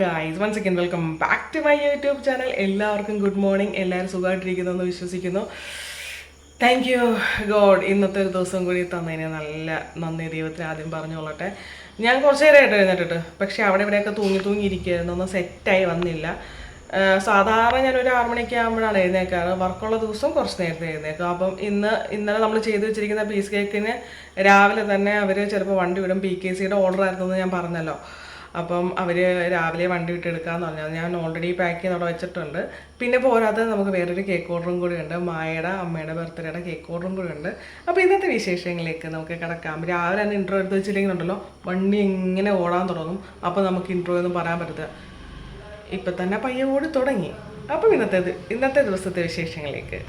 Guys once again welcome back to my YouTube channel എല്ലാവർക്കും good morning എല്ലാവരും സുഖമായിട്ടിരിക്കുന്നു എന്ന് വിശ്വസിക്കുന്നു. താങ്ക് യു ഗോഡ് ഇന്നത്തെ ഒരു ദിവസം കൂടി തന്നതിന് നല്ല നന്ദി. ദൈവത്തിന് ആദ്യം പറഞ്ഞോളട്ടെ ഞാൻ കുറച്ച് നേരമായിട്ട് എഴുന്നേറ്റിട്ട് പക്ഷേ അവിടെ ഇവിടെയൊക്കെ തൂങ്ങി തൂങ്ങി ഇരിക്കുകയായിരുന്നു. ഒന്നും സെറ്റായി വന്നില്ല. സാധാരണ ഞാൻ ഒരു ആറ് മണിയൊക്കെ ആകുമ്പോഴാണ് എഴുന്നേക്കാറ് വർക്കുള്ള ദിവസം കുറച്ച് നേരത്തെ എഴുന്നേക്കും അപ്പം ഇന്ന് ഇന്നലെ നമ്മൾ ചെയ്തു വെച്ചിരിക്കുന്ന പീസ് കേക്കിന് രാവിലെ തന്നെ അവർ ചിലപ്പോൾ വണ്ടി വിടും. പി കെ സിയുടെ ഓർഡർ ആയിരുന്നു എന്ന് ഞാൻ പറഞ്ഞല്ലോ. അപ്പം അവർ രാവിലെ വണ്ടി വിട്ട് എടുക്കാമെന്ന് പറഞ്ഞത് ഞാൻ ഓൾറെഡി പാക്ക് ചെയ്ത് അവിടെ വെച്ചിട്ടുണ്ട്. പിന്നെ പോരാതെ നമുക്ക് വേറൊരു കേക്ക് ഓർഡറും കൂടി ഉണ്ട്. മായയുടെ അമ്മയുടെ ബർത്ത്ഡേയുടെ കേക്ക് ഓർഡറും കൂടി ഉണ്ട്. അപ്പോൾ ഇന്നത്തെ വിശേഷങ്ങളിലേക്ക് നമുക്ക് കിടക്കാം. രാവിലെ തന്നെ ഇൻട്രോ എടുത്ത് വെച്ചില്ലെങ്കിൽ ഉണ്ടല്ലോ വണ്ടി ഇങ്ങനെ ഓടാൻ തുടങ്ങും. അപ്പോൾ നമുക്ക് ഇൻട്രോ ഒന്നും പറയാൻ പറ്റത്തില്ല ഇപ്പം തന്നെ പയ്യോട് തുടങ്ങി. അപ്പം ഇന്നത്തെ ഇന്നത്തെ ദിവസത്തെ വിശേഷങ്ങളിലേക്ക്.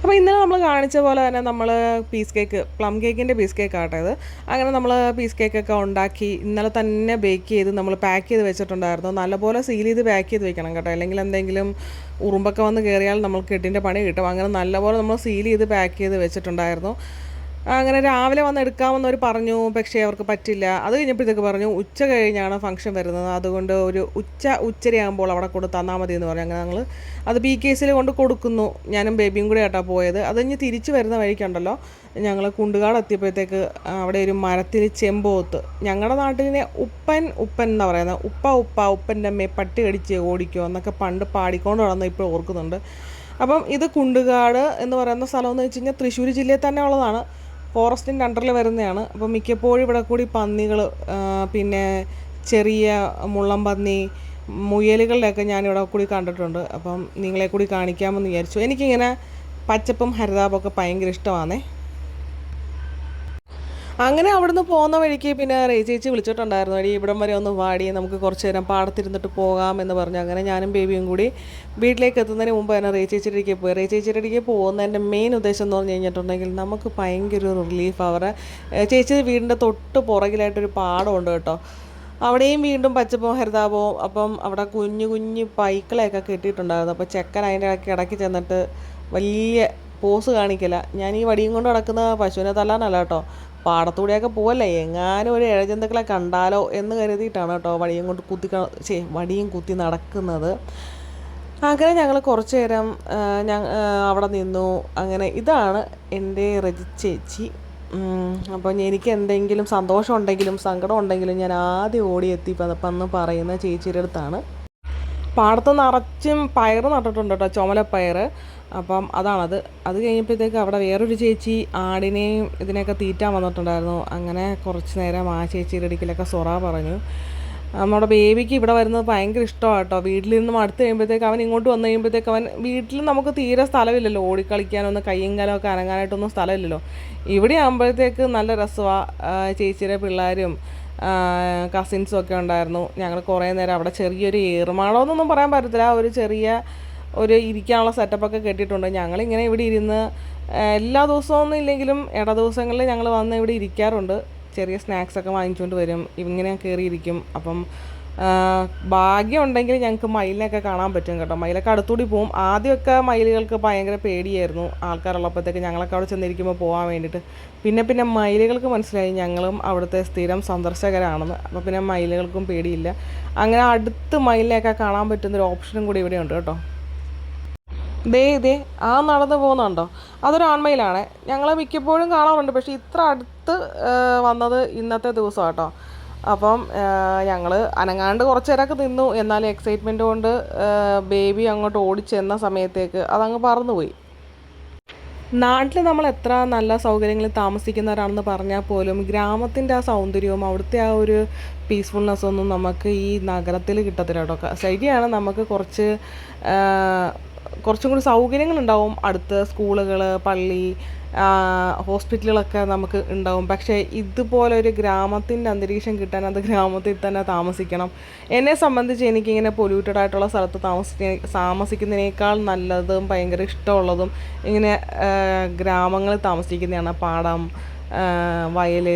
അപ്പോൾ ഇന്നലെ നമ്മൾ കാണിച്ച പോലെ തന്നെ നമ്മൾ പീസ് കേക്ക് പ്ലം കേക്കിന്റെ പീസ് കേക്ക് ആട്ടത് അങ്ങനെ നമ്മൾ പീസ് കേക്കൊക്കെ ഉണ്ടാക്കി ഇന്നലെ തന്നെ ബേക്ക് ചെയ്ത് നമ്മൾ പാക്ക് ചെയ്ത് വെച്ചിട്ടുണ്ടായിരുന്നു. നല്ലപോലെ സീൽ ചെയ്ത് പാക്ക് ചെയ്ത് വെക്കണം കേട്ടോ. അല്ലെങ്കിൽ എന്തെങ്കിലും ഉറുമ്പൊക്കെ വന്ന് കയറിയാൽ നമ്മൾ കെട്ടിന്റെ പണി കിട്ടും. അങ്ങനെ നല്ലപോലെ നമ്മൾ സീൽ ചെയ്ത് പാക്ക് ചെയ്ത് വെച്ചിട്ടുണ്ടായിരുന്നു. അങ്ങനെ രാവിലെ വന്ന് എടുക്കാമെന്ന് അവർ പറഞ്ഞു പക്ഷേ അവർക്ക് പറ്റില്ല. അത് കഴിഞ്ഞപ്പോഴത്തേക്ക് പറഞ്ഞു ഉച്ച കഴിഞ്ഞാണ് ഫംഗ്ഷൻ വരുന്നത്. അതുകൊണ്ട് ഒരു ഉച്ച ഉച്ചരയാകുമ്പോൾ അവിടെ കൊണ്ട് തന്നാൽ മതി എന്ന് പറഞ്ഞു. അങ്ങനെ ഞങ്ങൾ അത് പി കേസിൽ കൊണ്ട് കൊടുക്കുന്നു. ഞാനും ബേബിയും കൂടെ ആയിട്ടാണ് പോയത്. അത് കഴിഞ്ഞ് തിരിച്ച് വരുന്ന വഴിക്കുണ്ടല്ലോ. ഞങ്ങൾ കുണ്ടുകാട് എത്തിയപ്പോഴത്തേക്ക് അവിടെ ഒരു മരത്തിൽ ചെമ്പോത്ത്. ഞങ്ങളുടെ നാട്ടിലെ ഉപ്പൻ ഉപ്പൻ എന്ന് പറയുന്നത് ഉപ്പ ഉപ്പ ഉപ്പന്റെ അമ്മയെ പട്ടി കടിച്ച് ഓടിക്കോ എന്നൊക്കെ പണ്ട് പാടിക്കൊണ്ട് നടന്ന് ഇപ്പോൾ ഓർക്കുന്നുണ്ട്. അപ്പം ഇത് കുണ്ടുകാട് എന്ന് പറയുന്ന സ്ഥലം എന്ന് വെച്ച് കഴിഞ്ഞാൽ തൃശ്ശൂർ ജില്ലയിൽ തന്നെ ഉള്ളതാണ്. ഫോറസ്റ്റിന്റെ അണ്ടറിൽ വരുന്നതാണ്. അപ്പോൾ മിക്കപ്പോഴും ഇവിടെ കൂടി പന്നികൾ പിന്നെ ചെറിയ മുള്ളം പന്നി മുയലുകളുടെയൊക്കെ ഞാനിവിടെ കൂടി കണ്ടിട്ടുണ്ട്. അപ്പം നിങ്ങളെ കൂടി കാണിക്കാമെന്ന് വിചാരിച്ചു. എനിക്കിങ്ങനെ പച്ചപ്പും ഹരിതാപമൊക്കെ ഭയങ്കര ഇഷ്ടമാണേ. അങ്ങനെ അവിടുന്ന് പോകുന്ന വഴിക്ക് പിന്നെ റേ ചേച്ചി വിളിച്ചിട്ടുണ്ടായിരുന്നു അടി ഇവിടം വരെ ഒന്ന് വാടി നമുക്ക് കുറച്ച് നേരം പാടത്തിരുന്നിട്ട് പോകാം എന്ന് പറഞ്ഞു. അങ്ങനെ ഞാനും ബേബിയും കൂടി വീട്ടിലേക്ക് എത്തുന്നതിന് മുമ്പ് തന്നെ റേ ചേച്ചിയുടെ അടുക്കൽ പോയി. റേ ചേച്ചിയുടെ അടുക്കൽ പോകുന്നതിന്റെ മെയിൻ ഉദ്ദേശം എന്ന് പറഞ്ഞു കഴിഞ്ഞിട്ടുണ്ടെങ്കിൽ നമുക്ക് ഭയങ്കര ഒരു റിലീഫ് അവർ ചേച്ചി വീടിന്റെ തൊട്ട് പുറകിലായിട്ടൊരു പാടമുണ്ട് കേട്ടോ. അവിടെയും വീണ്ടും പച്ചപ്പും ഹരിതാപവും അപ്പം അവിടെ കുഞ്ഞു കുഞ്ഞു പൈക്കളെയൊക്കെ കെട്ടിയിട്ടുണ്ടായിരുന്നു. അപ്പോൾ ചെക്കൻ അതിന്റെ ഇടയ്ക്ക് ഇടയ്ക്ക് ചെന്നിട്ട് വലിയ പോസ് കാണിക്കില്ല. ഞാൻ ഈ വടിയും കൊണ്ട് നടക്കുന്ന പശുവിനെ തല്ലാനല്ല കേട്ടോ. പാടത്തൂടെയൊക്കെ പോവല്ലേ? എങ്ങാനും ഒരു ഇഴജന്തുക്കളെ കണ്ടാലോ എന്ന് കരുതിയിട്ടാണ് കേട്ടോ വടിയും കൊണ്ട് കുത്തി ചേ വടിയും കുത്തി നടക്കുന്നത്. അങ്ങനെ ഞങ്ങൾ കുറച്ച് നേരം ഞങ്ങൾ അവിടെ നിന്നു. അങ്ങനെ ഇതാണ് എന്റെ രജി ചേച്ചി. അപ്പം എനിക്ക് എന്തെങ്കിലും സന്തോഷം ഉണ്ടെങ്കിലും സങ്കടം ഉണ്ടെങ്കിലും ഞാൻ ആദ്യം ഓടിയെത്തി പന്ന് പറയുന്ന ചേച്ചിയുടെ അടുത്താണ്. പാടത്ത് നിറച്ചും പയർ നട്ടിട്ടുണ്ട് കേട്ടോ ചുമലപ്പയർ അപ്പം അതാണത്. അത് കഴിഞ്ഞപ്പോഴത്തേക്ക് അവിടെ വേറൊരു ചേച്ചി ആടിനെയും ഇതിനെയൊക്കെ തീറ്റാൻ വന്നിട്ടുണ്ടായിരുന്നു. അങ്ങനെ കുറച്ച് നേരം ആ ചേച്ചിയുടെ ഇടയ്ക്കിലൊക്കെ സൊറ പറഞ്ഞു. നമ്മുടെ ബേബിക്ക് ഇവിടെ വരുന്നത് ഭയങ്കര ഇഷ്ടമാണ് കേട്ടോ. വീട്ടിൽ നിന്നും അടുത്ത് കഴിയുമ്പോഴത്തേക്ക് അവൻ ഇങ്ങോട്ട് വന്നു കഴിയുമ്പോഴത്തേക്ക് അവൻ വീട്ടിൽ നമുക്ക് തീരെ സ്ഥലമില്ലല്ലോ. ഓടിക്കളിക്കാനൊന്നും കയ്യും കാലമൊക്കെ അനങ്ങാനായിട്ടൊന്നും സ്ഥലമില്ലല്ലോ. ഇവിടെ ആകുമ്പോഴത്തേക്ക് നല്ല രസമാണ് ചേച്ചിയുടെ പിള്ളേരും കസിൻസും ഒക്കെ ഉണ്ടായിരുന്നു. ഞങ്ങൾ കുറേ നേരം അവിടെ ചെറിയൊരു ഏറുമാളോ എന്നൊന്നും പറയാൻ പറ്റത്തില്ല. ഒരു ചെറിയ ഒരു ഇരിക്കാനുള്ള സെറ്റപ്പൊക്കെ കെട്ടിയിട്ടുണ്ട്. ഞങ്ങളിങ്ങനെ ഇവിടെ ഇരുന്ന് എല്ലാ ദിവസമൊന്നും ഇല്ലെങ്കിലും ഇട ദിവസങ്ങളിൽ ഞങ്ങൾ വന്ന് ഇവിടെ ഇരിക്കാറുണ്ട്. ചെറിയ സ്നാക്സൊക്കെ വാങ്ങിച്ചുകൊണ്ട് വരും. ഇങ്ങനെ കയറിയിരിക്കും. അപ്പം ഭാഗ്യം ഉണ്ടെങ്കിൽ ഞങ്ങൾക്ക് മയിലിനെയൊക്കെ കാണാൻ പറ്റും കേട്ടോ. മയിലൊക്കെ അടുത്തുകൂടി പോവും. ആദ്യമൊക്കെ മയിലുകൾക്ക് ഭയങ്കര പേടിയായിരുന്നു. ആൾക്കാരുള്ളപ്പോഴത്തേക്ക് ഞങ്ങളൊക്കെ അവിടെ ചെന്നിരിക്കുമ്പോൾ പോകാൻ വേണ്ടിയിട്ട്. പിന്നെ പിന്നെ മയിലുകൾക്ക് മനസ്സിലായി ഞങ്ങളും അവിടുത്തെ സ്ഥിരം സന്ദർശകരാണെന്ന്. അപ്പോൾ പിന്നെ മയിലുകൾക്കും പേടിയില്ല. അങ്ങനെ അടുത്ത് മയിലിനെയൊക്കെ കാണാൻ പറ്റുന്നൊരു ഓപ്ഷനും കൂടി ഇവിടെ ഉണ്ട് കേട്ടോ. ദേ ദേ ആ നടന്നു പോകുന്നുണ്ടോ? അതൊരു ആൺമയിലാണ്. ഞങ്ങൾ മിക്കപ്പോഴും കാണാറുണ്ട്. പക്ഷേ ഇത്ര അടുത്ത് വന്നത് ഇന്നത്തെ ദിവസം കേട്ടോ അപ്പം ഞങ്ങൾ അനങ്ങാണ്ട് കുറച്ച് നേരമൊക്കെ നിന്നു. എന്നാലും എക്സൈറ്റ്മെന്റ് കൊണ്ട് ബേബി അങ്ങോട്ട് ഓടിച്ചെന്ന സമയത്തേക്ക് അതങ്ങ് പറന്നുപോയി. നാട്ടിൽ നമ്മൾ എത്ര നല്ല സൗകര്യങ്ങളിൽ താമസിക്കുന്നവരാണെന്ന് പറഞ്ഞാൽ പോലും ഗ്രാമത്തിന്റെ ആ സൗന്ദര്യവും അവിടുത്തെ ആ ഒരു പീസ്ഫുൾനെസ് ഒന്നും നമുക്ക് ഈ നഗരത്തിൽ കിട്ടത്തില്ല കേട്ടോ. ശരിയാണ് നമുക്ക് കുറച്ച് കുറച്ചും കൂടി സൗകര്യങ്ങളുണ്ടാവും. അടുത്ത് സ്കൂളുകൾ പള്ളി ഹോസ്പിറ്റലുകളൊക്കെ നമുക്ക് ഉണ്ടാവും. പക്ഷേ ഇതുപോലെ ഒരു ഗ്രാമത്തിന്റെ അന്തരീക്ഷം കിട്ടാൻ അത് ഗ്രാമത്തിൽ തന്നെ താമസിക്കണം. എന്നെ സംബന്ധിച്ച് എനിക്കിങ്ങനെ പൊല്യൂട്ടഡ് ആയിട്ടുള്ള സ്ഥലത്ത് താമസിക്ക താമസിക്കുന്നതിനേക്കാൾ നല്ലതും ഭയങ്കര ഇഷ്ടമുള്ളതും ഇങ്ങനെ ഗ്രാമങ്ങളിൽ താമസിക്കുന്നതാണ്. പാടം വയൽ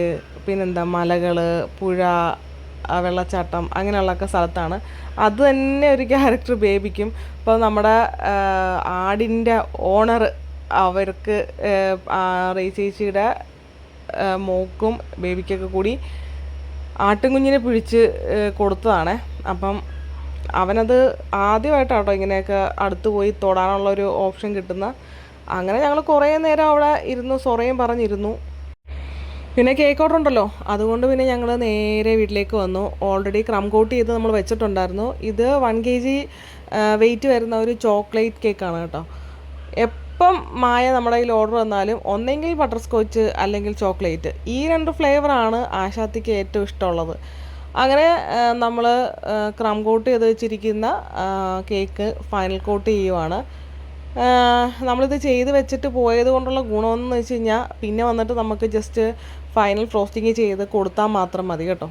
പിന്നെന്താ മലകൾ പുഴ വെള്ളച്ചാട്ടം അങ്ങനെയുള്ളൊക്കെ സ്ഥലത്താണ്. അത് തന്നെ ഒരു ക്യാരക്ടർ ബേബിക്കും ഇപ്പോൾ നമ്മുടെ ആടിന്റെ ഓണർ അവർക്ക് റേച്ചേച്ചിയുടെ മോക്കും ബേബിക്കൊക്കെ കൂടി ആട്ടിൻകുഞ്ഞിനെ പിടിച്ച് ഏ, കൊടുത്തതാണ്. അപ്പം അവനത് ആദ്യമായിട്ടാട്ടോ ഇങ്ങനെയൊക്കെ അടുത്ത് പോയി തൊടാനുള്ള ഒരു ഓപ്ഷൻ കിട്ടുന്ന അങ്ങനെ ഞങ്ങൾ കുറേ നേരം അവിടെ ഇരുന്നു സൊറയും പറഞ്ഞിരുന്നു. പിന്നെ കേക്ക് ഓർഡർ ഉണ്ടല്ലോ. അതുകൊണ്ട് പിന്നെ ഞങ്ങൾ നേരെ വീട്ടിലേക്ക് വന്നു. ഓൾറെഡി ക്രം കോട്ട് ചെയ്ത് നമ്മൾ വെച്ചിട്ടുണ്ടായിരുന്നു. ഇത് വൺ കെ ജി വെയിറ്റ് വരുന്ന ഒരു ചോക്ലേറ്റ് കേക്കാണ് കേട്ടോ. എപ്പം മായ നമ്മുടെ കയ്യിൽ ഓർഡർ വന്നാലും ഒന്നെങ്കിൽ ബട്ടർ സ്കോച്ച് അല്ലെങ്കിൽ ചോക്ലേറ്റ് ഈ രണ്ട് ഫ്ലേവറാണ് ആശാത്തിക്ക് ഏറ്റവും ഇഷ്ടമുള്ളത്. അങ്ങനെ നമ്മൾ ക്രം കോട്ട് ചെയ്ത് വെച്ചിരിക്കുന്ന കേക്ക് ഫൈനൽ കോട്ട് ചെയ്യുവാണ്. നമ്മളിത് ചെയ്ത് വെച്ചിട്ട് പോയത് കൊണ്ടുള്ള ഗുണമെന്ന് വെച്ച് കഴിഞ്ഞാൽ പിന്നെ വന്നിട്ട് നമുക്ക് ജസ്റ്റ് ഫൈനൽ ഫ്രോസ്റ്റിങ് ചെയ്ത് കൊടുത്താൽ മാത്രം മതി കേട്ടോ.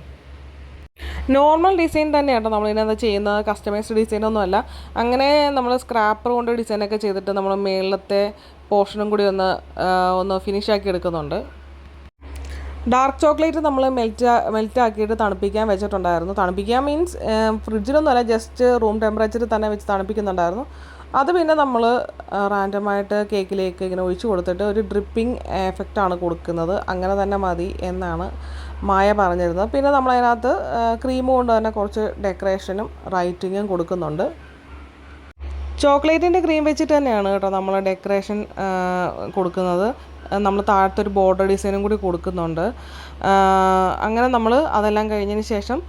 നോർമൽ ഡിസൈൻ തന്നെയാണ് നമ്മൾ ഇതിനകത്ത് ചെയ്യുന്നത്? കസ്റ്റമൈസ്ഡ് ഡിസൈൻ ഒന്നുമല്ല അങ്ങനെ നമ്മൾ സ്ക്രാപ്പർ കൊണ്ട് ഡിസൈനൊക്കെ ചെയ്തിട്ട് നമ്മൾ മേളത്തെ പോർഷനും കൂടി ഒന്ന് ഒന്ന് ഫിനിഷ് ആക്കി എടുക്കുന്നുണ്ട്. ഡാർക്ക് ചോക്ലേറ്റ് നമ്മൾ മെൽറ്റ് മെൽറ്റ് ആക്കിയിട്ട് തണുപ്പിക്കാൻ വെച്ചിട്ടുണ്ടായിരുന്നു. തണുപ്പിക്കാൻ മീൻസ് ഫ്രിഡ്ജിലൊന്നുമല്ല ജസ്റ്റ് റൂം ടെമ്പറേച്ചറിൽ തന്നെ വെച്ച് തണുപ്പിക്കുന്നുണ്ടായിരുന്നു. അത് പിന്നെ നമ്മൾ റാൻഡമായിട്ട് കേക്കിലേക്ക് ഇങ്ങനെ ഒഴിച്ചു കൊടുത്തിട്ട് ഒരു ഡ്രിപ്പിംഗ് എഫക്റ്റാണ് കൊടുക്കുന്നത്. അങ്ങനെ തന്നെ മതി എന്നാണ് മായ പറഞ്ഞിരുന്നത്. പിന്നെ നമ്മളതിനകത്ത് ക്രീം കൊണ്ട് തന്നെ കുറച്ച് ഡെക്കറേഷനും റൈറ്റിങ്ങും കൊടുക്കുന്നുണ്ട്. ചോക്ലേറ്റിന്റെ ക്രീം വെച്ചിട്ട് തന്നെയാണ് കേട്ടോ നമ്മൾ ഡെക്കറേഷൻ കൊടുക്കുന്നത്. നമ്മൾ താഴത്തൊരു ബോർഡർ ഡിസൈനും കൂടി കൊടുക്കുന്നുണ്ട്. അങ്ങനെ നമ്മൾ അതെല്ലാം കഴിഞ്ഞതിന് ശേഷം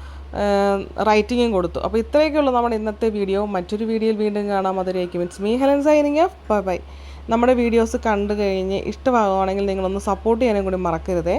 റൈറ്റിങ്ങും കൊടുത്തു. അപ്പോൾ ഇത്രയൊക്കെയുള്ളൂ നമ്മുടെ ഇന്നത്തെ വീഡിയോ മറ്റൊരു വീഡിയോയിൽ വീണ്ടും കാണാം. അതിലേക്ക് means me Helen signing off bye bye നമ്മുടെ വീഡിയോസ് കണ്ടു കഴിഞ്ഞ് ഇഷ്ടമാകുവാണെങ്കിൽ നിങ്ങളൊന്ന് സപ്പോർട്ട് ചെയ്യാനും കൂടി മറക്കരുതേ.